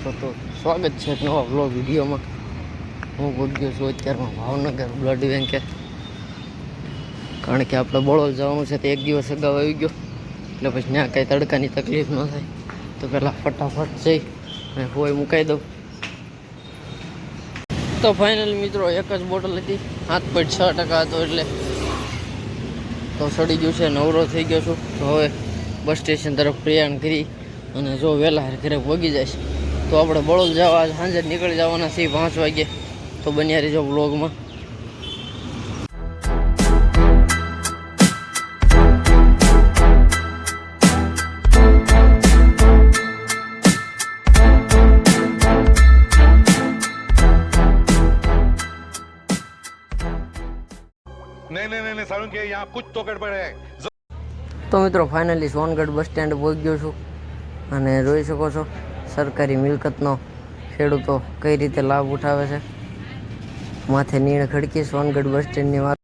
મિત્રો તો સ્વાગત છે નવા બ્લોગ વિડીયોમાં. હું ભોગ્યો છું અત્યારમાં ભાવનગર બ્લડ બેંકે કારણ કે આપણે બળોલ જવાનું છે તો એક દિવસ અગાઉ આવી ગયો. એટલે પછી ત્યાં કાંઈ તડકાની તકલીફ ન થાય. તો પહેલાં ફટાફટ જઈ અને હોય મુકાઈ દઉં. તો ફાઇનલ મિત્રો એક જ બોટલ હતી. સાત પોઈન્ટ છ ટકા હતો એટલે તો સડી ગયું છે, નવરો થઈ ગયો છું. તો હવે બસ સ્ટેશન તરફ પ્રયાણ કરી અને જો વહેલા ઘરે પહોંચી જાય તો આપણે બળોદ જવા સાંજે નીકળી જવાના છીએ પાંચ વાગે. તો બન્યા રહીજો બ્લોગમાં તો મિત્રો ફાઇનલી સોનગઢ બસ સ્ટેન્ડ પહોંચી ગયો છું. અને જોઈ શકો છો સરકારી મિલકતનો ખેડૂતો કઈ રીતે લાભ ઉઠાવે છે? માથે નીણ ખડકી સોનગઢ બસ સ્ટેન્ડની વાત.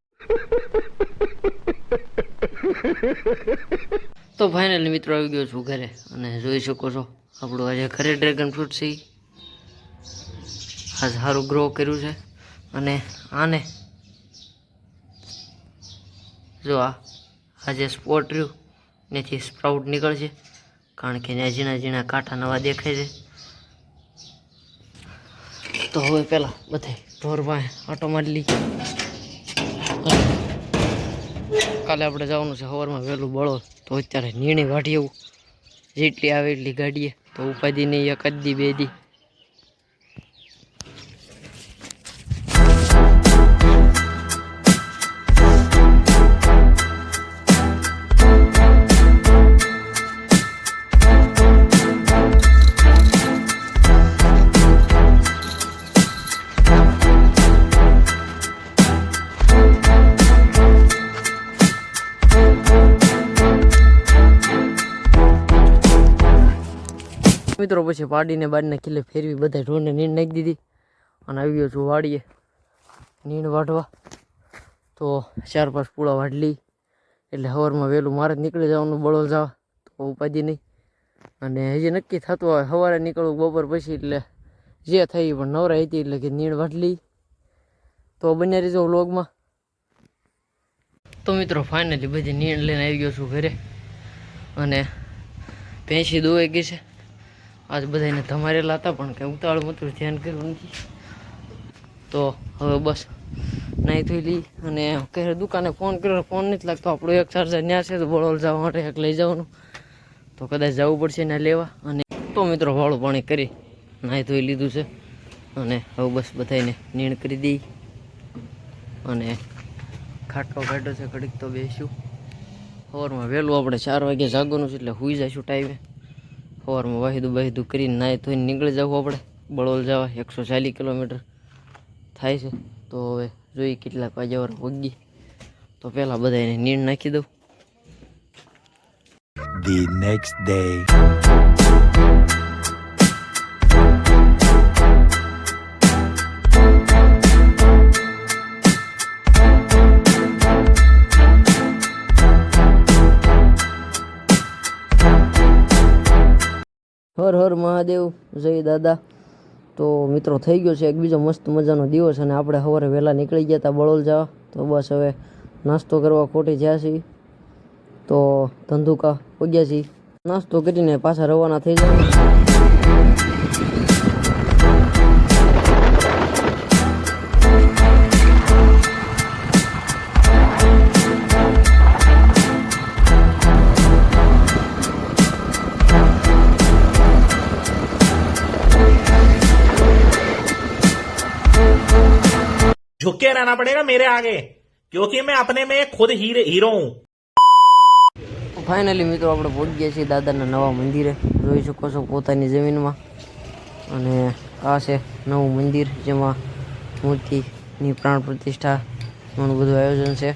તો ફાઇનલી મિત્રો આવી ગયો છું ઘરે અને જોઈ શકો છો, આપણું આજે ઘરે ડ્રેગન ફ્રૂટ છે. આ સારું ગ્રો કર્યું છે અને આને જો આ આ જે સ્પોટ રહ્યું નેથી સ્પ્રાઉટ નીકળશે. કારણ કે ત્યાં ઝીણા ઝીણા કાંઠા નવા દેખાય છે. તો હવે પહેલાં બધાય ઢોર પાસે આટો મારી કાલે આપણે જવાનું છે સવારમાં વહેલું બળો તો અત્યારે નીણી વાઢી એવું જેટલી આવે એટલી ગાડીએ. તો ઉપાધિ નહીં, એક જ દી, બે દી. મિત્રો, પછી પાડીને બાડીને કિલ્લે ફેરવી બધા ઢોરને નીણ નાખી દીધી અને આવી ગયો છું વાડીએ નીણ વાઢવા. તો ચાર પાંચ પૂળા વાઢલી. એટલે સવારમાં વહેલું મારે જ નીકળી જવાનું બળો જવા. તો ઉપાધિ નહીં. અને હજી નક્કી થતું હોય, સવારે નીકળવું, બપોર પછી એટલે જે થઈ પણ નવરા હતી એટલે કે નીણ વાઢલી. તો બન્યા રહીજો વ્લોગમાં. તો મિત્રો ફાઇનલી બધી નીણ લઈને આવી ગયો છું ઘરે. અને ભેંસી દોવાઈ ગઈ છે. આજ બધાને ધમારેલા હતા પણ કંઈ ઉતાવળ મતું ધ્યાન કર્યું નથી. તો હવે બસ નાહી ધોઈ લઈ અને કહે દુકાને ફોન કર્યો, ફોન નથી લાગતો. આપણો એક ચાર્જર ન્યા છે તો બળોલ જવા માટે એક લઈ જવાનું. તો કદાચ જવું પડશે એને લેવા. અને તો મિત્રો વાળું પાણી કરી નાહી ધોઈ લીધું છે. અને હવે બસ બધાને નીણ કરી દઈ. અને ખાટલો કાઢ્યો છે, ઘડીક તો બેસ્યું. સવારમાં વહેલું આપણે ચાર વાગે જાગવાનું છે એટલે સુઈ જઈશું ટાઈમે સવારમાં વાહિદું બાહિદું કરીને નાહી ધોઈને નીકળી જવું આપણે. બળોલ જવા, એકસો ચાલીસ કિલોમીટર થાય છે. તો હવે જોઈએ કેટલાક વાગ્યા વાર વગી તો પહેલાં બધાને નીણ નાખી દઉં. The next day. હર મહાદેવ, જય દાદા. તો મિત્રો, થઈ ગયો છે એક બીજો મસ્ત મજાનો દિવસ અને આપણે સવારે વહેલા નીકળી ગયા હતા બળોલ જવા. તો બસ હવે નાસ્તો કરવા ખોટી જ્યાં છીએ. તો ધંધુકા પગ્યા છીએ. નાસ્તો કરીને પાછા રવાના થઈ જાય रहना पड़ेगा मेरे आगे क्योंकि मैं अपने में खुद हीरे हीरो हूं ફાઇનલી મિત્રો આપણે પહોંચી ગયા છીએ દાદાના નવા મંદિરે જોઈ શકો છો પોતાની જમીનમાં અને આ છે નવું મંદિર જેમાં મૂર્તિની પ્રાણ પ્રતિષ્ઠા ઘણું બધું આયોજન છે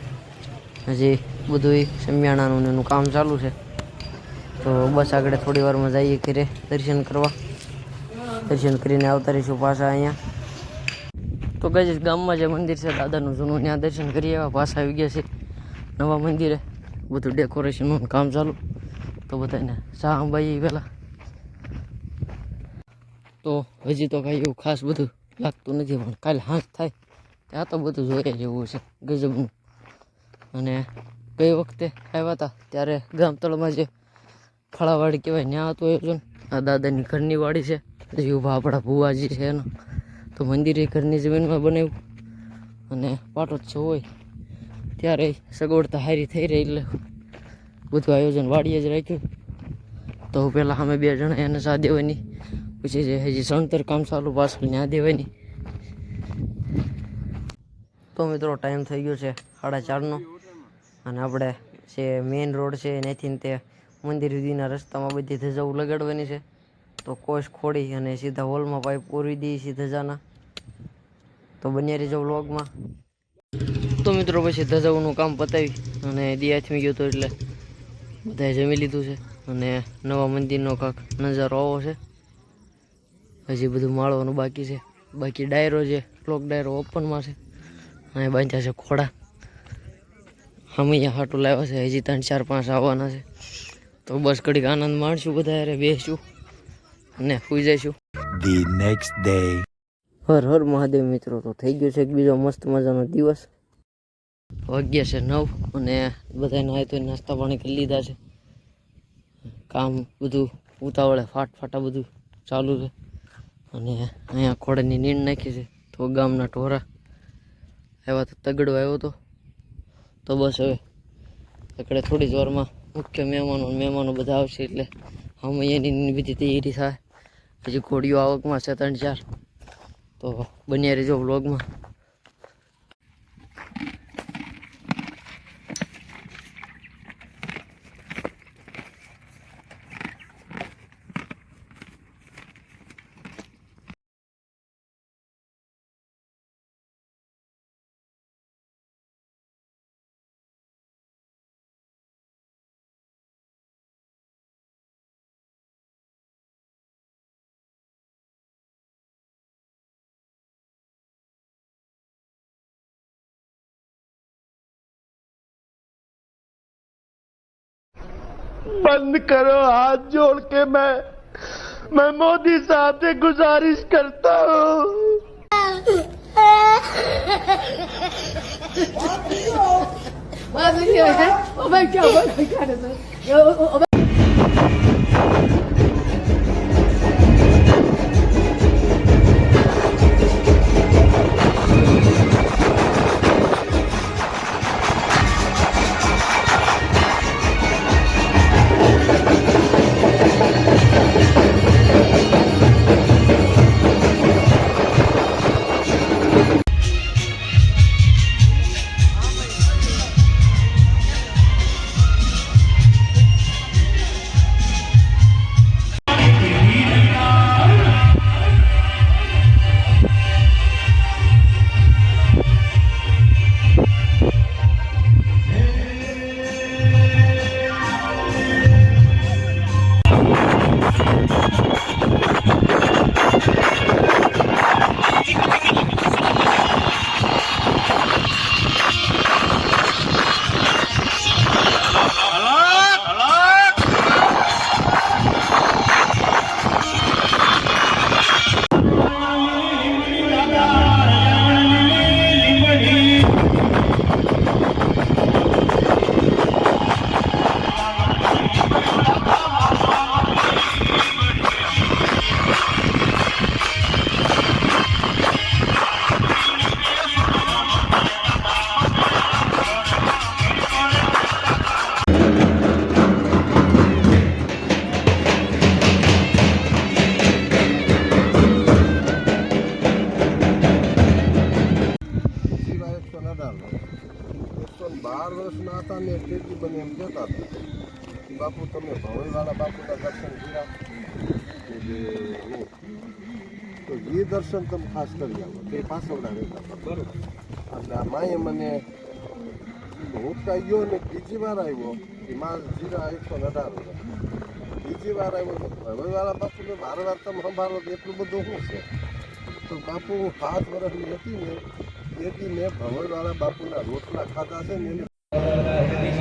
હજી બધું સમિયાણાનું ને એનું કામ ચાલુ છે તો બસ આગળ થોડી વારમાં જઈએ ઘરે દર્શન કરવા દર્શન કરીને આવતા રહીશું પાછા અહીંયા તો ગઈ ગામમાં જે મંદિર છે, દાદાનું જૂનું, ત્યાં દર્શન કરી આવ્યા, પાછા આવી ગયા છે. નવા મંદિરે. બધું ડેકોરેશનનું કામ ચાલુ. તો બધાને ચા અંબાઈ પહેલાં તો હજી તો કાંઈ એવું ખાસ બધું લાગતું નથી, પણ કાલે હાંસ થાય. ત્યાં તો બધું જોઈએ જેવું છે, ગજબનું. અને ગઈ વખતે આવ્યા હતા, ત્યારે ગામતળમાં જે ફળાવાડી કહેવાય, ત્યાં હતું આયોજન. આ દાદાની ઘરની વાડી છે. હજી ઊભા આપણા ભુવાજી છે એનો. તો મંદિરે ઘરની જમીનમાં બનાવ્યું અને પાટોત્સવ હોય. ત્યારે સગવડતા હારી થઈ રહી એટલે બધું આયોજન વાડીએ જ રાખ્યું. તો પહેલાં અમે બે જણા એને સા દેવાની, પછી જે હજી સણતર કામ ચાલુ પાછળ ન્યા દેવાની. તો મિત્રો ટાઈમ થઈ ગયો છે સાડા ચારનો. અને આપણે જે મેઇન રોડ છે એનાથી તે મંદિર સુધીના રસ્તામાં બધી ધજાઓ લગાડવાની છે. તો કોષ ખોડી અને સીધા હોલમાં પાઇપ પૂરી દઈએ છીએ ધજાના તો બન્યા રહેજો વ્લોગમાં. તો મિત્રો પછી ધજાઉનું કામ પતાવી અને દિયાથમી ગયો હતો એટલે બધાએ જમી લીધું છે અને નવા મંદિરનો કાંક નજારો આવો છે. હજી બધું માળવાનું બાકી છે. બાકી ડાયરો છે ક્લોક ડાયરો ઓપનમાં છે. અને બાંધ્યા છે ખોડા. અમે અહીંયા હાટું લાવ્યા છે હજી ત્રણ ચાર પાંચ આવવાના છે. તો બસ ઘડીક આનંદ માણશું બધા યારે બેસશું અને સુઈ જઈશું. The next day. હર હર મહાદેવ મિત્રો, તો થઈ ગયો છે એક બીજો મસ્ત મજાનો દિવસ. વાગ્યા છે નવ અને બધા નાય તો નાસ્તા પાણી કરી લીધા છે. કામ બધું ઉતાવળે ફાટ ફાટા બધું ચાલુ છે. અને અહીંયા ખોડાની નીંદ નાખી છે, તો ગામના ઢોરા આવ્યા તો તગડો આવ્યો હતો તો બસ હવે એકડે થોડી જ વારમાં મુખ્ય મહેમાનો મહેમાનો બધા આવશે એટલે અમે એની બધી તૈયારી થાય. હજી ઘોડીઓ આવકમાં છે ત્રણ ચાર. તો બન્યા રહેજો વ્લોગમાં बंद करो हाथ जोड़ के मैं मैं मोदी साहब से गुजारिश करता हूँ સિવાય તો એ દર્શન તમે ખાસ કરી આવો. તે પાછળના રહેતા હતા. બરોબર. એટલે આ માએ મને હું ગયો ને બીજી વાર આવ્યો કે માં જીરા એકસો ને અઢાર બીજી વાર આવ્યો તો ભવનવાળા બાપુને મારા વાર તમે સંભાળો તો એટલું બધું શું છે? તો બાપુ સાત વર્ષની હતી ને, તેથી મેં ભવનવાળા બાપુના રોટલા ખાધા છે ને એની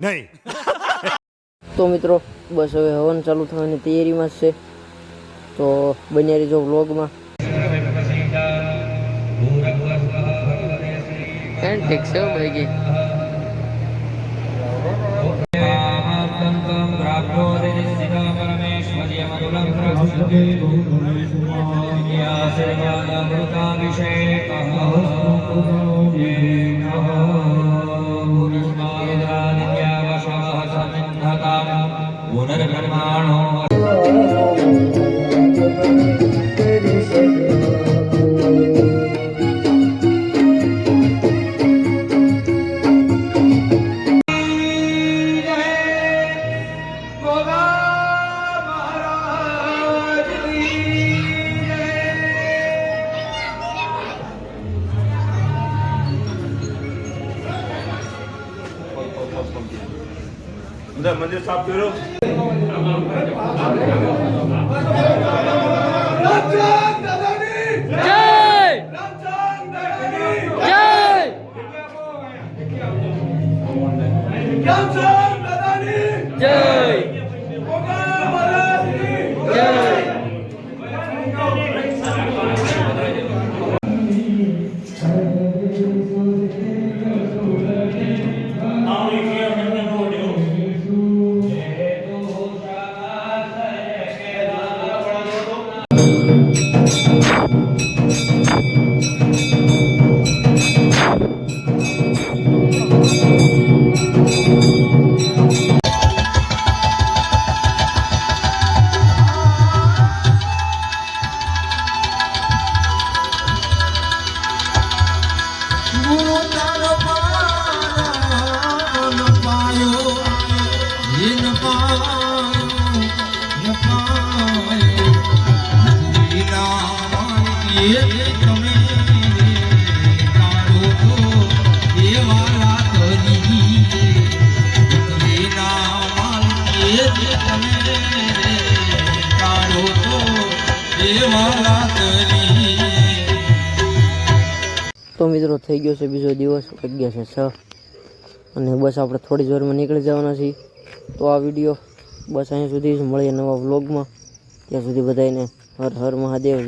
नहीं તો મિત્રો બસ હવે હવન ચાલુ થવાની તૈયારીમાં જ છે. તો બન્યા રહીજો વ્લોગમાં. ઠીક છે ભાઈ ગઈ બધા મંદિર સાફ કર્યો. Come on, તો મિત્રો, થઈ ગયો છે બીજો દિવસ. અગિયાર છે છ. અને બસ આપણે થોડી જ વારમાં નીકળી જવાના છીએ. તો આ વીડિયો બસ અહીંયા સુધી જ મળીએ નવા વ્લોગમાં. ત્યાં સુધી બધાને હર હર મહાદેવ.